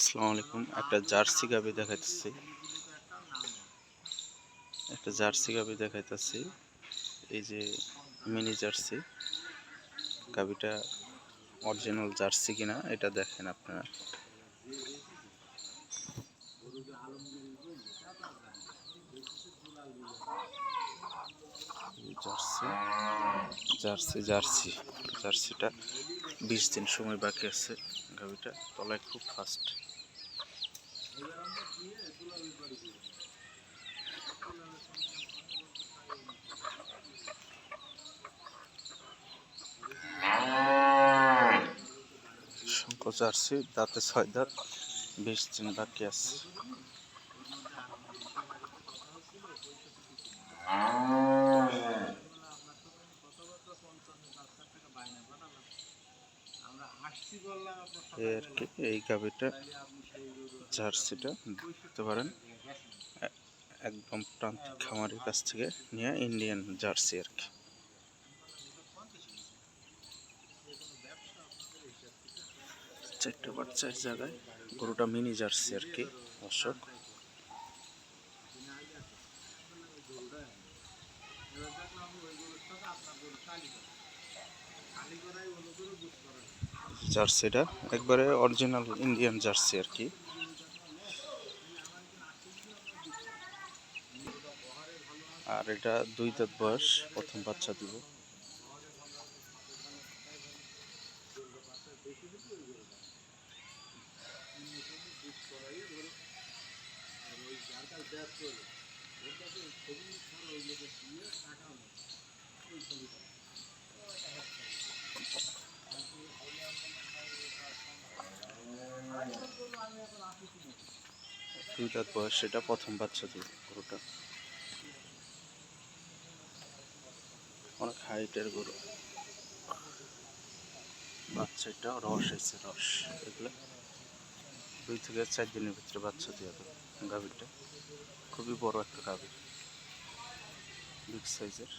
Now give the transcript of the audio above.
আসসালামু আলাইকুম। একটা জার্সি গাবি দেখাইতেছি। একটা জার্সি গাবি দেখাইতেছি। এই যে মিনি জার্সি। গাবিটা অরিজিনাল জার্সি কিনা, এটা দেখেন আপনারা। Jersey jersey jersey. জার্সিটা বিশ দিন সময় বাকি আছে গাভিটা তলায় খুব ফাস্ট। জার্সি দাঁতে ছয় দাঁত বিশ দিন বাকি আছে? এই আর কি এই গাভিটা? জার্সিটা দেখতে পারেন। একদম প্রান্তিক খামারের কাছ থেকে নিয়ে ইন্ডিয়ান জার্সি আর কি। চারটে বাচ্চার জায়গায় গরুটা মিনি জার্সি আর কি, দর্শক। জার্সিটা একবারে অরিজিনাল ইন্ডিয়ান জার্সি আর কি। আর এটা দুই দাঁত বয়স, প্রথম বাচ্চা দিব। দুই দাঁত বয়স, এটা প্রথম বাচ্চা দিব গরুটা। অনেক হাইটের গরু। বাচ্চাটা রস এসে রস। এগুলো দুই থেকে চার দিনের ভিতরে বাচ্চা দিয়ে দেবে গাভীরটা। খুবই বড় একটা গাভীর বিগ সাইজের